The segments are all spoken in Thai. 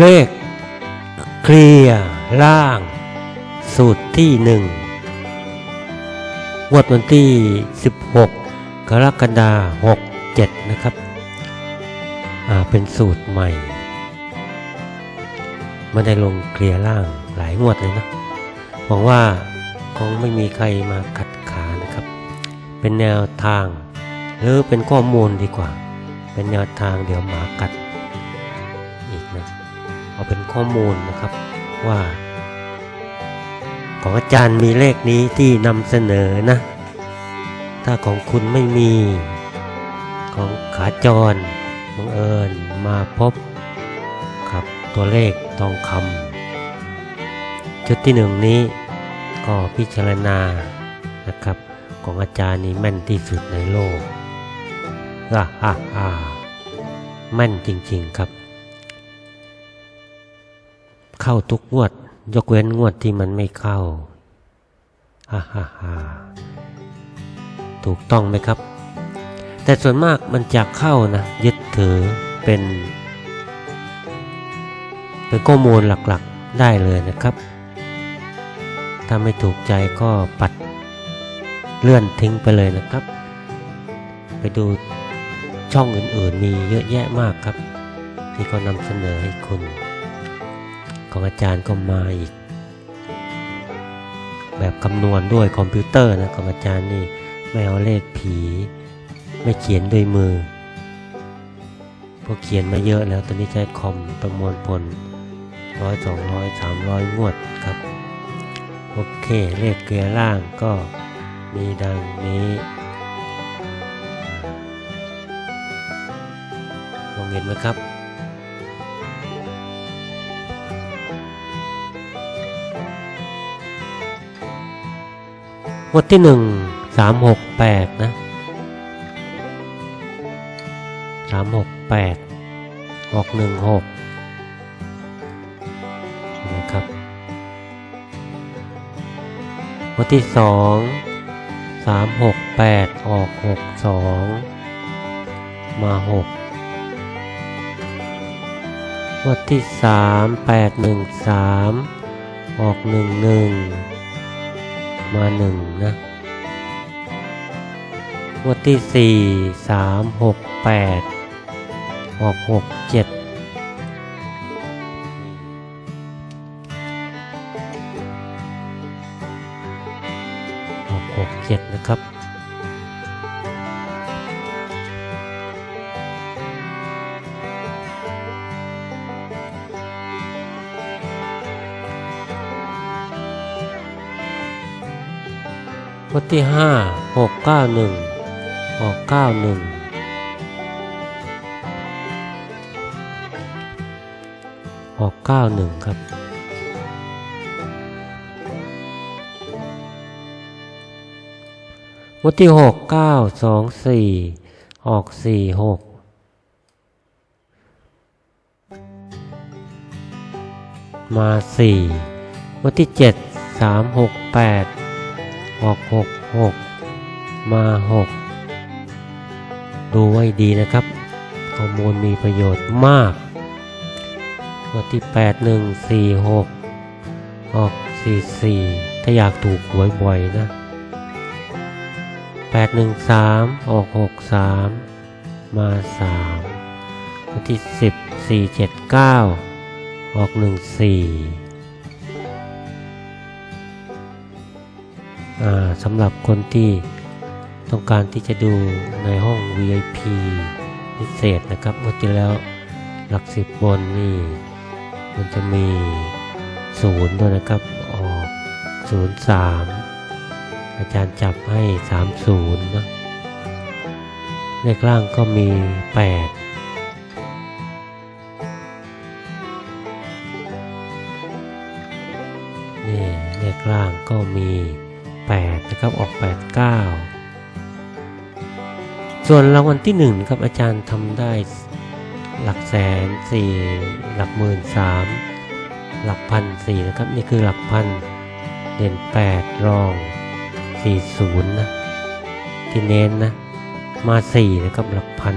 เลข เคลียร์ล่าง สูตรที่หนึ่งวดวันที่ 16 กรกฎาคม67 นะครับ อ่า เป็นสูตรใหม่ไม่ได้ลงเคลียร์ล่างหลายงวดเลยนะหวังว่าคงไม่มีใครมาขัดขานะครับ เป็นแนวทาง หรือเป็นข้อมูลดีกว่า เป็นแนวทางเดี๋ยวหมากัด เอาเป็นข้อมูลนะครับว่า ของอาจารย์มีเลขนี้ที่นำเสนอนะ ถ้าของคุณไม่มีของขาจรบังเอิญมาพบครับตัวเลขทองคำชุดที่หนึ่งนี้ก็พิจารณานะครับของอาจารย์นี้แม่นที่สุดในโลกอ่าอ่าอ่าแม่นจริง ๆ ครับ เข้าทุกงวด ยกเว้นงวดที่มันไม่เข้าฮ่าฮ่าฮ่าถูกต้องไหมครับ แต่ส่วนมากมันจะเข้านะ ยึดถือเป็น เป็นข้อมูลหลักๆได้เลยนะครับ ถ้าไม่ถูกใจก็ปัดเลื่อนทิ้งไปเลยนะครับ ไปดูช่องอื่นๆมีเยอะแยะมากครับ ที่เขานำเสนอให้คุณ ของอาจารย์ก็มาอีก แบบคำนวณด้วยคอมพิวเตอร์นะของอาจารย์นี่ไม่เอาเลขผี ไม่เขียนด้วยมือพราะเขียนมาเยอะแล้วตอนนี้ใช้คอมประมวลผลร้อยสองร้อยสามร้อยงวดครับ โอเคเลขเกลียล่างก็มีดังนี้มองเห็นไหมครับ วดที่หนึ่งสามหกแปดนะสามหกแปดออกหนึ่งหกนะครับงวดที่สองสามหกแปดออกหกสองมาหกงวดที่สามแปดหนึ่งสามออกหนึ่งหนึ่ง มาหนึ่งนะงวดที่สี่สามหกแปดออกหกเจ็ดออกหกเจ็ดนะครับ ดที่ห้าหกเก้าหนึ่งออกเก้าหนึ่งออกเก้าหนึ่งครับ งวดที่หกเก้าสองสี่ออกสี่หกมาสี่งวดที่เจ็ดสามหกแปด ออกหกหกมาหกดูไว้ดีนะครับ ข้อมูลมีประโยชน์มากตัวที่ 8 1 4 6 ออก 4 4 ถ้าอยากถูกหวยบ่อยนะ 8 1 3 ออก 6 3 มา 3 ตัวที่ 10 4 7 9 ออก 1 4 สำหรับคนที่ต้องการที่จะดูในห้อง VIP พิเศษนะครับเมื่อที่แล้วหลักสิบบนนี่ มันจะมีศูนย์ด้วยนะครับออกศูนย์สามอาจารย์จับให้สามศูนย์นะเลขล่างก็มีแปดนี่เลขล่างก็มี แปดนะครับออกแปดเก้าส่วนรางวัลที่หนึ่งนะครับอาจารย์ทำได้หลักแสนสี่หลักหมื่นสามหลักพันสี่นะครับนี่คือหลักพันเด่นแปดรองสี่ศูนย์นะที่เน้นนะมาสี่นะครับหลักพัน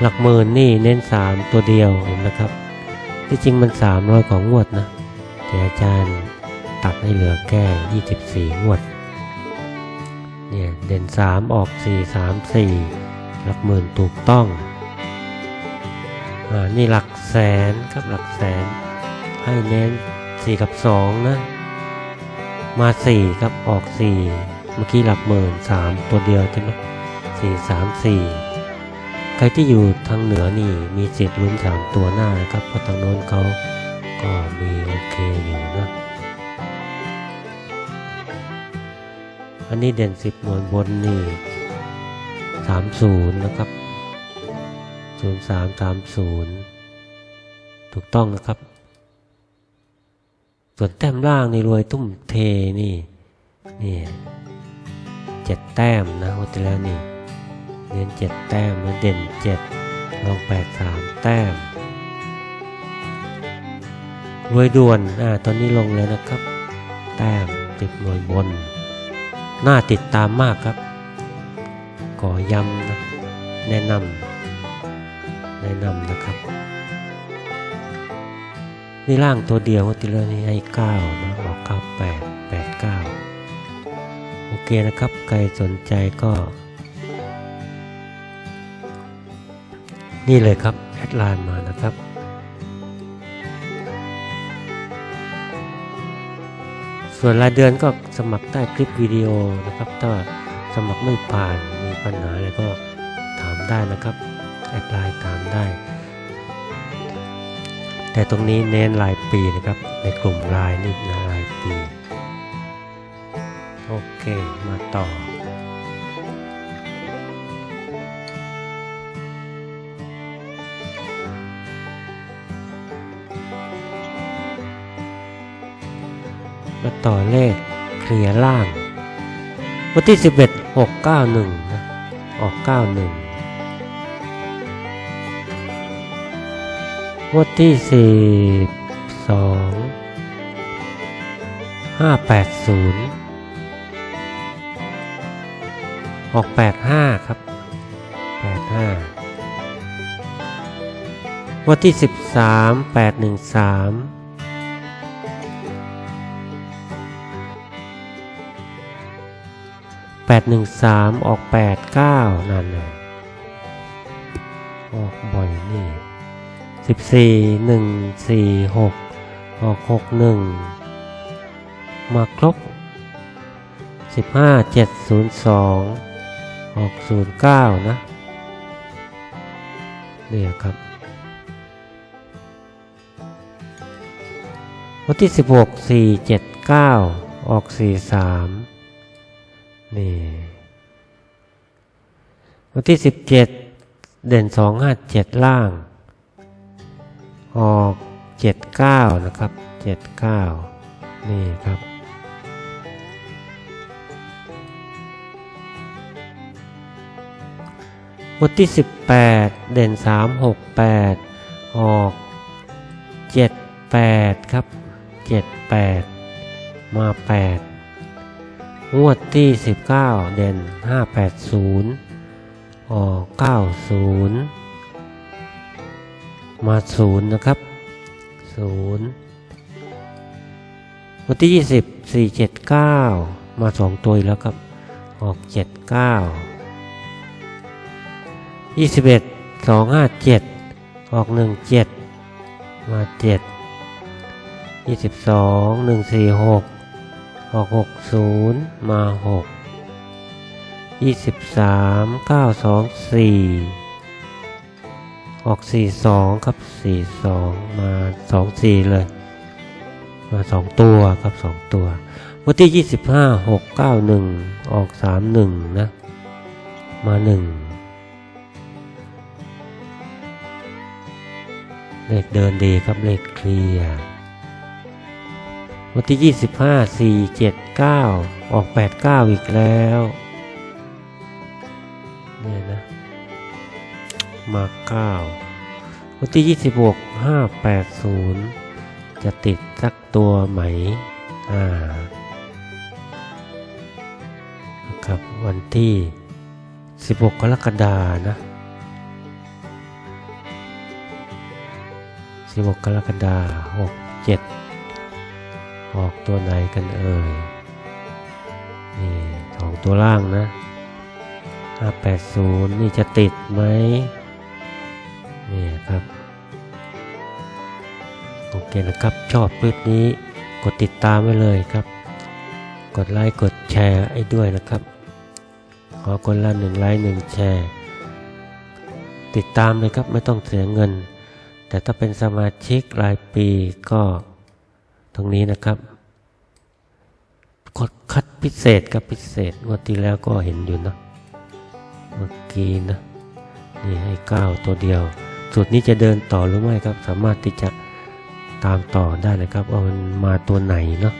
หลักหมื่นนี่เน้นสามตัวเดียวเห็นไหมครับที่จริงมันสามร้อยของงวดนะแต่อาจารย์ ตัดให้เหลือแค่ยี่สิบสี่งวด เนี่ย เด่นสามออกสี่สามสี่หลักหมื่นถูกต้อง อ่า นี่หลักแสนครับหลักแสน ให้เน้นสี่กับสองนะ มาสี่ครับออกสี่เมื่อกี้หลักหมื่นสามตัวเดียวใช่ไหมสี่สามสี่ใครที่อยู่ทางเหนือนี่มีสิทธิ์ลุ้นสามตัวหน้านะครับเพราะทางโน้นเขาก็มีโอเคอยู่นะ อันนี้เด่นสิบหน่วยบนนี่สามศูนย์นะครับศูนย์สามสามศูนย์ถูกต้องนะครับ ส่วนแต้มล่างในรวยตุ้มเทนี่นี่เจ็ดแต้มนะโอทีแล้วนี่เน้นเจ็ดแต้มนะเด่นเจ็ดลองแปดสามแต้มรวยด่วนอ่าตอนนี้ลงแล้วนะครับ แต้มติดหน่วยบน น่าติดตามมากครับขอย้ำนะแนะนำแนะนำนะครับนี่ล่างตัวเดียวติเลอร์นี่ให้เก้านะออกเก้าแปดแปดเก้าโอเคนะครับ ใครสนใจก็ นี่เลยครับ แอดไลน์มานะครับ ส่วนรายเดือนก็สมัครใต้คลิปวิดีโอนะครับ ถ้าสมัครไม่ผ่านมีปัญหาอะไรก็ถามได้นะครับแอดไลน์ถามได้ แต่ตรงนี้เน้นรายปีนะครับ ในกลุ่มรายนี่นะรายปี โอเคมาต่อ ต่อเลขเคลียร์ล่าง วันที่ 11 691นะออก 91 วันที่42 580 ออก 85 ครับ 85 วันที่ 13 813 แปดหนึ่งสามออกแปดเก้านั่นเลยออกบ่อยนี่สิบสี่หนึ่งสี่หกออกหกหนึ่งมาครบสิบห้าเจ็ดศูนย์สองออกศูนย์เก้านะเนี่ยครับ วันที่สิบหกสี่เจ็ดเก้าออกสี่สาม นี่วันที่สิบเจ็ดเด่นสองห้าเจ็ดล่าง ออกเจ็ดเก้านะครับเจ็ดเก้านี่ครับวันที่สิบแปดเด่นสามหกแปดออกเจ็ดแปดครับเจ็ดแปดมาแปด งวดที่ 19 เด่น 580 อออกเก้าศูนย์มาศูนย์นะครับศูนย์วันที่ยี่สิบสี่เจ็ดเก้ามาสองตัวอีกแล้วครับ ออกเจ็ดเก้ายี่สิบเอ็ดสองห้าเจ็ดออกหนึ่งเจ็ดมาเจ็ดยี่สิบส ออกหกศูนย์มาหกยี่สิบสามเก้าสองสี่ออกสี่สองครับสี่สองมาสองสี่เลย มาสองตัวครับสองตัววันที่ยี่สิบห้าหกเก้าหนึ่งออกสามหนึ่งนะ มาหนึ่งเลขเดินดีครับเลขเคลียร์ วันที่ยี่สิบห้าสี่เจ็ดเก้าออกแปดเก้าอีกแล้วเนี่ยนะ มาเก้าวันที่ยี่สิบหกห้าแปดศูนย์จะติดสักตัวไหม อ่าครับวันที่ 16 กรกฎานะ 16 กรกฎาคม67 ออกตัวไหนกันเอ่ย นี่สองตัวล่างนะ 580 นี่จะติดไหมนี่ครับ โอเคนะครับ ชอบคลิปนี้ กดติดตามไว้เลยครับ กดไลค์ กดแชร์ให้ด้วยนะครับ ขอคนละหนึ่งไลค์หนึ่งแชร์ ติดตามเลยครับไม่ต้องเสียเงิน แต่ถ้าเป็นสมาชิกรายปีก็ ตรงนี้นะครับกดคัดพิเศษครับพิเศษงวดที่แล้วก็เห็นอยู่นะเมื่อกี้นะนี่ให้ก้าวตัวเดียวสูตรนี้จะเดินต่อหรือไม่ครับ สามารถที่จะตามต่อได้นะครับว่ามันมาตัวไหนเนาะ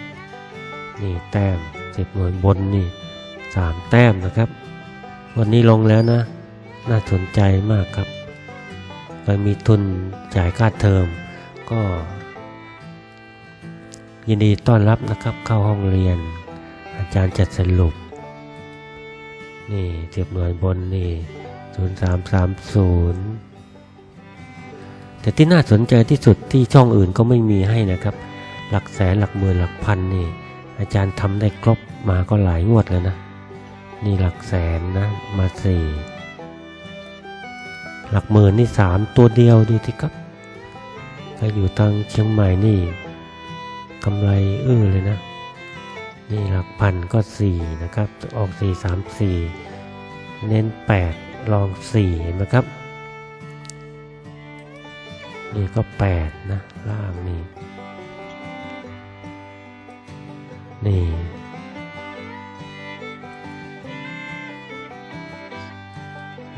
นี่แต้มสิบหน่วยบนนี่สามแต้มนะครับ วันนี้ลงแล้วนะ น่าสนใจมากครับใครมีทุนจ่ายค่าเทอมก็ ยินดีต้อนรับนะครับเข้าห้องเรียน อาจารย์จัดสรุป นี่สิบหน่วยบนนี่ศูนย์สามสามศูนย์แต่ที่น่าสนใจที่สุดที่ช่องอื่นก็ไม่มีให้นะครับ หลักแสนหลักหมื่นหลักพันนี่ อาจารย์ทำได้ครบมาก็หลายงวดแล้วนะ นี่หลักแสนนะมาสี่หลักหมื่นนี่สามตัวเดียวดูที่ครับถ้าอยู่ทางเชียงใหม่นี่ กำไรอื้อเลยนะ นี่หลักพันก็สี่นะครับ ออกสี่สามสี่เน้นแปดลองสี่เห็นไหมครับ นี่ก็แปดนะ ล่างนี่ นี่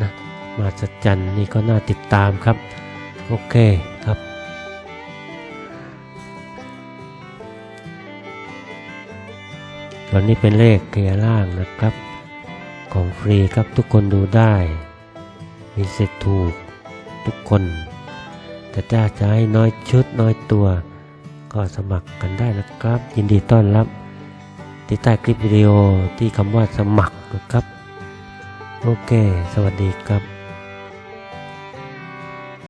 นะมาจัดจันนี่ก็น่าติดตามครับ โอเค ครับตอนนี้เป็นเลขเกียร์ล่างนะครับ ของฟรีครับทุกคนดูได้ มีสิทธิ์ถูกทุกคน แต่ถ้าจะให้น้อยชุดน้อยตัว ก็สมัครกันได้นะครับ ยินดีต้อนรับ ที่ใต้คลิปวิดีโอที่คำว่าสมัครนะครับ โอเค สวัสดีครับ